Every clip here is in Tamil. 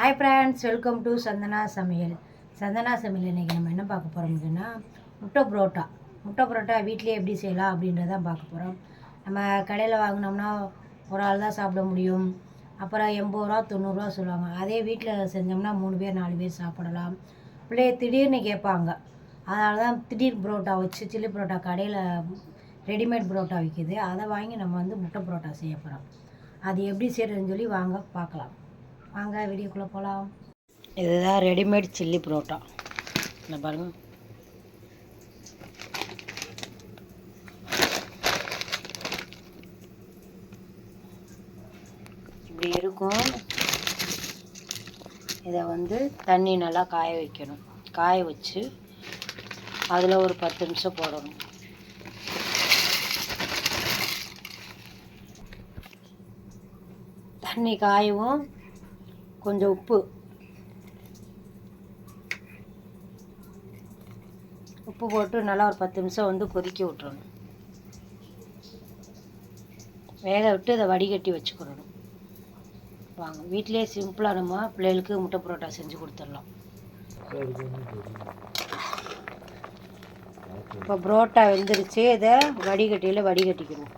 Hi friends welcome to Chandana சமையல் சந்தனா சமையல் இன்றைக்கி நம்ம என்ன பார்க்க போகிறோம் அப்படின்னா முட்டை புரோட்டா. முட்டை புரோட்டா வீட்டிலே எப்படி செய்யலாம் அப்படின்றத பார்க்க போகிறோம் நம்ம கடையில் வாங்கினோம்னா ஒரு ஆள் தான் சாப்பிட முடியும். அப்புறம் எண்பது ரூபா தொண்ணூறுரூவா சொல்லுவாங்க. அதே வீட்டில் செஞ்சோம்னா மூணு பேர் நாலு பேர் சாப்பிடலாம். பிள்ளைய திடீர்னு கேட்பாங்க. அதனால தான் திடீர் புரோட்டா வச்சு சில்லி புரோட்டா கடையில் ரெடிமேட் புரோட்டா விற்கிது அதை வாங்கி நம்ம வந்து முட்டை புரோட்டா செய்ய போகிறோம் அது எப்படி செய்கிறதுன்னு சொல்லி வாங்க பார்க்கலாம். வாங்க வீடியோக்குள்ளே போகலாம் இதுதான் ரெடிமேட் சில்லி புரோட்டா. இந்த பாருங்க. இப்படி இருக்கும். இதை வந்து தண்ணி நல்லா காய வைக்கணும். காய வச்சு அதில் ஒரு பத்து நிமிஷம் போடணும். தண்ணி காயவும். கொஞ்சம் உப்பு. உப்பு போட்டு நல்லா ஒரு பத்து நிமிஷம் வந்து கொதிக்க விட்டுறணும். வேக விட்டு இதை வடிகட்டி வச்சுக்கிறணும் வாங்க வீட்டிலே சிம்பிளாக நம்ம பிள்ளைகளுக்கு முட்டை பரோட்டா செஞ்சு கொடுத்துடலாம். இப்போ புரோட்டா வெந்துருச்சு இதை வடிகட்டியில் வடிகட்டிக்கணும்.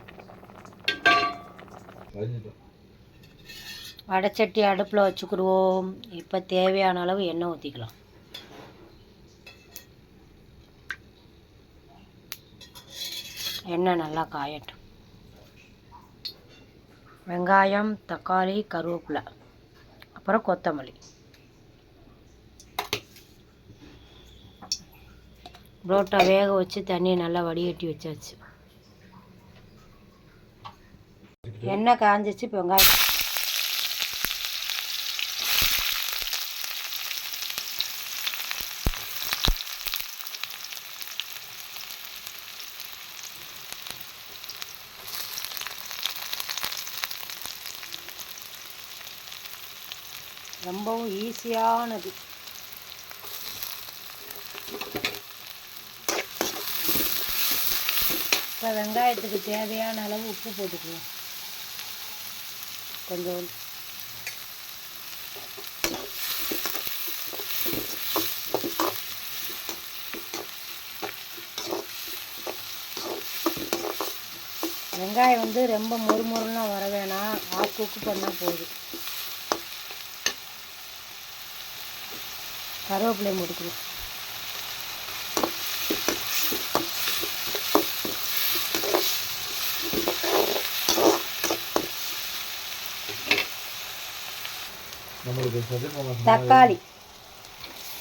வடைச்சட்டி அடுப்பில் வச்சுக்கிடுவோம். இப்போ தேவையான அளவு எண்ணெய் ஊற்றிக்கலாம் எண்ணெய் நல்லா காயட்டும். வெங்காயம் தக்காளி கருவேப்பிலை அப்புறம் கொத்தமல்லி. புரோட்டா வேக வச்சு தண்ணியை நல்லா வடிகட்டி வச்சாச்சு. எண்ணெய் காஞ்சிச்சு இப்போ வெங்காயம் ரொம்பவும் ஈஸியானது. இப்போ வெங்காயத்துக்கு தேவையான அளவு உப்பு போட்டுக்குவோம் கொஞ்சம். வெங்காயம் வந்து ரொம்ப மொறுமொறுலாம் வர வேணாம். ஆஃப் குக்கு பண்ணால் போதும். கருவேப்பிலையும் போட்டுக்கணும் தக்காளி.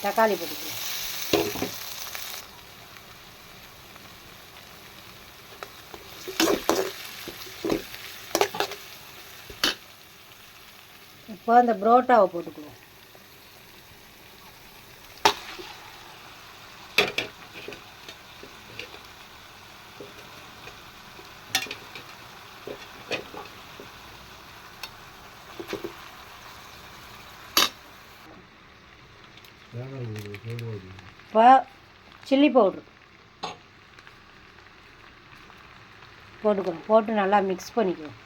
தக்காளி போட்டுக்கணும் இப்போ அந்த புரோட்டாவை போட்டுக்குவோம். சில்லி பவுட்ரு போட்டுக்கணும். போட்டு நல்லா மிக்ஸ் பண்ணிக்குவோம்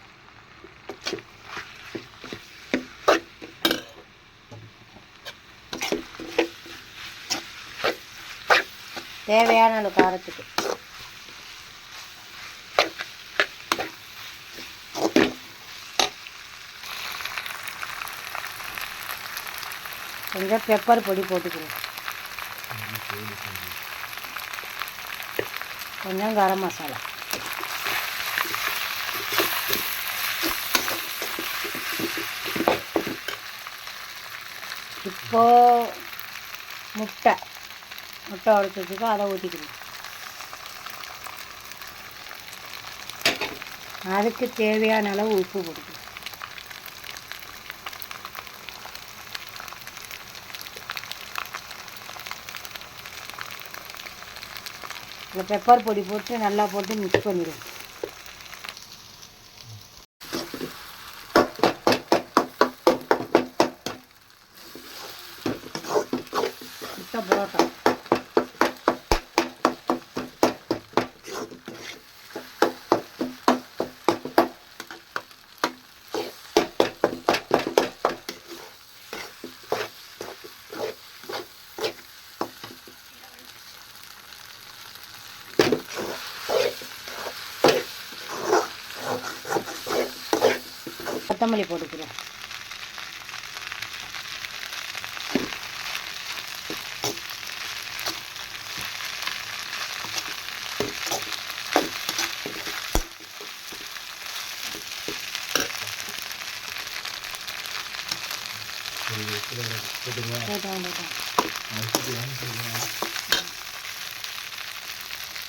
தேவையான அந்த காரத்துக்கு. கொஞ்சம் பெப்பர் பொடி போட்டுக்கிறோம் கொஞ்சம் கரம் மசாலா இப்போ முட்டை. முட்டை உடச்சி வச்சுக்கோ அதை ஊற்றிக்கணும் அதுக்கு தேவையான அளவு உப்பு கொடுக்கணும் இந்த பெப்பர் பொடி போட்டு நல்லா போட்டு மிக்ஸ் பண்ணிடுவோம் முட்டை புரோட்டா. கொத்தமல்லி போட்டுக்கிறோம்.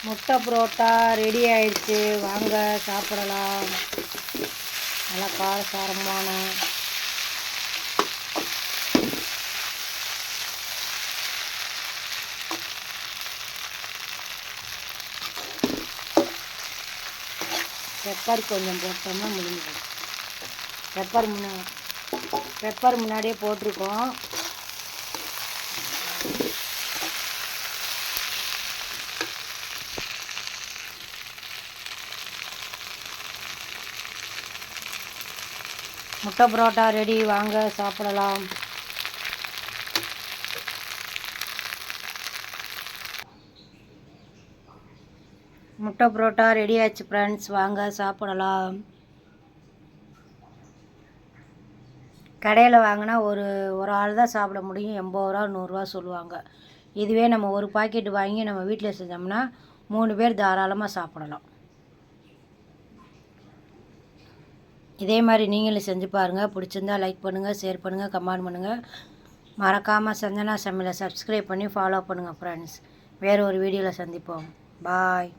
முட்டை புரோட்டா ரெடி ஆயிடுச்சு. வாங்க சாப்பிடலாம். நல்லா காரசாரமான பெப்பர் கொஞ்சம் போட்டோம்னா முடிஞ்சிடும் பெப்பர் முன்ன பெப்பர் முன்னாடியே போட்டிருக்கோம். முட்டை பரோட்டா ரெடி வாங்க சாப்பிடலாம். முட்டை பரோட்டா ரெடி ஆச்சு ஃப்ரெண்ட்ஸ் வாங்க சாப்பிடலாம். கடையில் வாங்கினா ஒரு ஒரு ஆள் தான் சாப்பிட முடியும். எண்பது ரூபா நூறுரூவா சொல்லுவாங்க. இதுவே நம்ம ஒரு பாக்கெட் வாங்கி நம்ம வீட்டில் செஞ்சோம்னா மூணு பேர் தாராளமாக சாப்பிடலாம். இதே மாதிரி நீங்களும் செஞ்சு பாருங்கள் பிடிச்சிருந்தா லைக் பண்ணுங்கள் ஷேர் பண்ணுங்கள் கமெண்ட் பண்ணுங்கள் மறக்காமல் சந்தனா சமையலை சப்ஸ்கிரைப் பண்ணி ஃபாலோ பண்ணுங்கள் ஃப்ரெண்ட்ஸ் வேறு ஒரு வீடியோவில் சந்திப்போம். பாய்